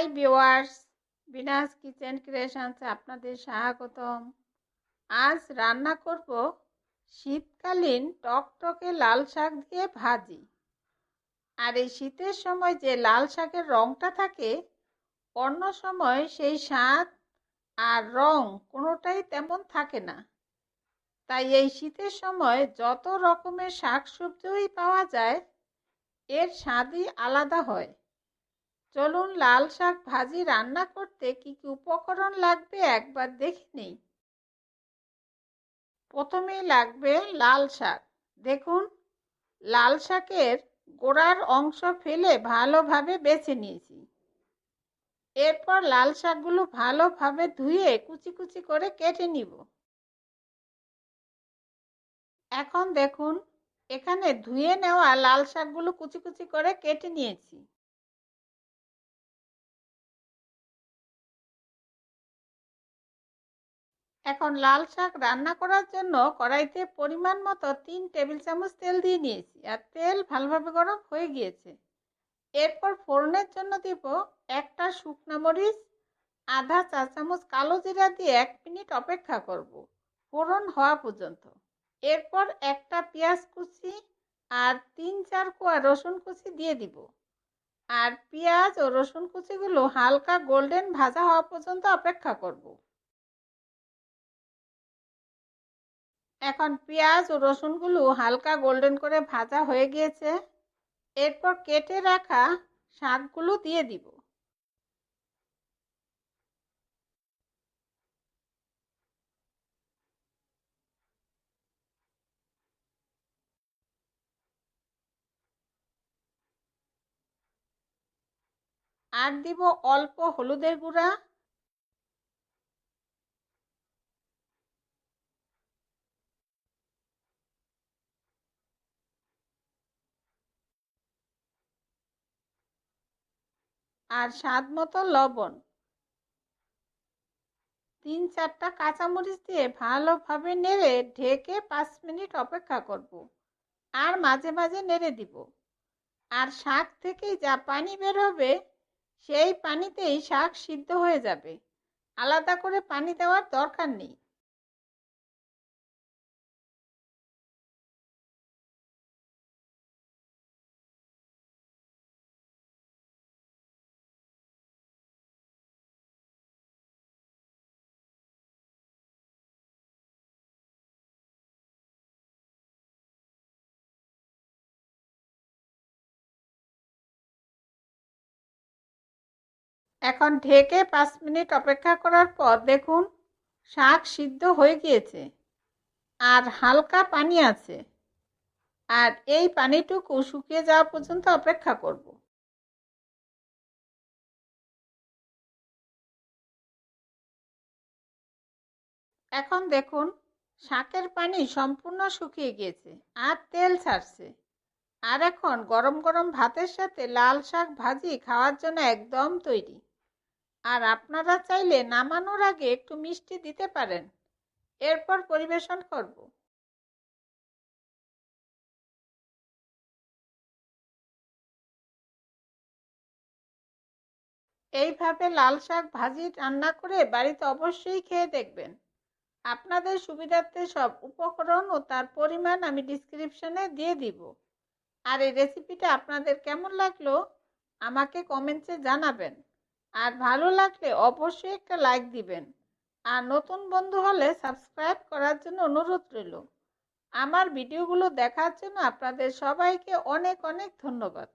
High viewers Binas kitchen ক্রিয়েশনসে আপনাদের স্বাগতম। আজ রান্না করব শীতকালীন টকটকে লাল শাক দিয়ে ভাজি। আর এই শীতের সময় যে লাল শাকের রঙটা থাকে, অন্য সময় সেই স্বাদ আর রং কোনোটাই তেমন থাকে না। তাই এই শীতের সময় যত রকমের শাক সবজিই পাওয়া যায়, এর স্বাদই আলাদা হয়। চলুন লাল শাক ভাজি রান্না করতে কি কি উপকরণ লাগবে একবার দেখে নিই। প্রথমেই লাগবে লাল শাক। দেখুন, লাল শাকের গোড়ার অংশ ফেলে ভালোভাবে বেছে নিয়েছি। এরপর লাল শাকগুলো ভালোভাবে ধুয়ে কুচি কুচি করে কেটে নিব। এখন দেখুন, এখানে ধুয়ে নেওয়া লাল শাকগুলো কুচি কুচি করে কেটে নিয়েছি। এখন লাল শাক রান্না করার জন্য কড়াইতে পরিমাণ মতো তিন টেবিল চামচ তেল দিয়ে নিয়েছি আর তেল ভালোভাবে গরম হয়ে গিয়েছে। এরপর ফোড়নের জন্য দিব একটা শুকনো মরিচ, আধা চা চামচ কালো জিরা দিয়ে এক মিনিট অপেক্ষা করব, ফোড়ন হওয়া পর্যন্ত। এরপর একটা পেঁয়াজ কুচি আর তিন চার কোয়া রসুন কুচি দিয়ে দিব। আর পেঁয়াজ ও রসুন কুচিগুলো হালকা গোল্ডেন ভাজা হওয়া পর্যন্ত অপেক্ষা করব। এখন পেঁয়াজ ও রসুনগুলো হালকা গোল্ডেন করে ভাজা হয়ে গিয়েছে। এরপর কেটে রাখা শাকগুলো দিয়ে দিব। আর দিব অল্প হলুদের গুঁড়া। আর স্বাদ মতো লবণ। তিন চারটা কাঁচামরিচ দিয়ে ভালোভাবে নেড়ে ঢেকে পাঁচ মিনিট অপেক্ষা করব আর মাঝে মাঝে নেড়ে দিব। আর শাক থেকেই যা পানি বের হবে, সেই পানিতেই শাক সিদ্ধ হয়ে যাবে। আলাদা করে পানি দেওয়ার দরকার নেই। এখন ঢেকে পাঁচ মিনিট অপেক্ষা করার পর দেখুন, শাক সিদ্ধ হয়ে গিয়েছে আর হালকা পানি আছে। আর এই পানিটুকু শুকিয়ে যাওয়া পর্যন্ত অপেক্ষা করব। এখন দেখুন, শাকের পানি সম্পূর্ণ শুকিয়ে গিয়েছে আর তেল ছাড়ছে। আর এখন গরম গরম ভাতের সাথে লাল শাক ভাজি খাওয়ার জন্য একদম তৈরি। আর আপনারা চাইলে নামানোর আগে একটু মিষ্টি দিতে পারেন। এরপর পরিবেশন করব। এইভাবে লাল শাক ভাজি রান্না করে বাড়িতে অবশ্যই খেয়ে দেখবেন। আপনাদের সুবিধার্থে সব উপকরণ ও তার পরিমাণ আমি ডিসক্রিপশনে দিয়ে দিব। আর এই রেসিপিটা আপনাদের কেমন লাগল, আমাকে কমেন্টসে জানাবেন। আর ভালো লাগলে অবশ্যই একটা লাইক দিবেন। আর নতুন বন্ধু হলে সাবস্ক্রাইব করার জন্য অনুরোধ রইল। আমার ভিডিওগুলো দেখার জন্য আপনাদের সবাইকে অনেক অনেক ধন্যবাদ।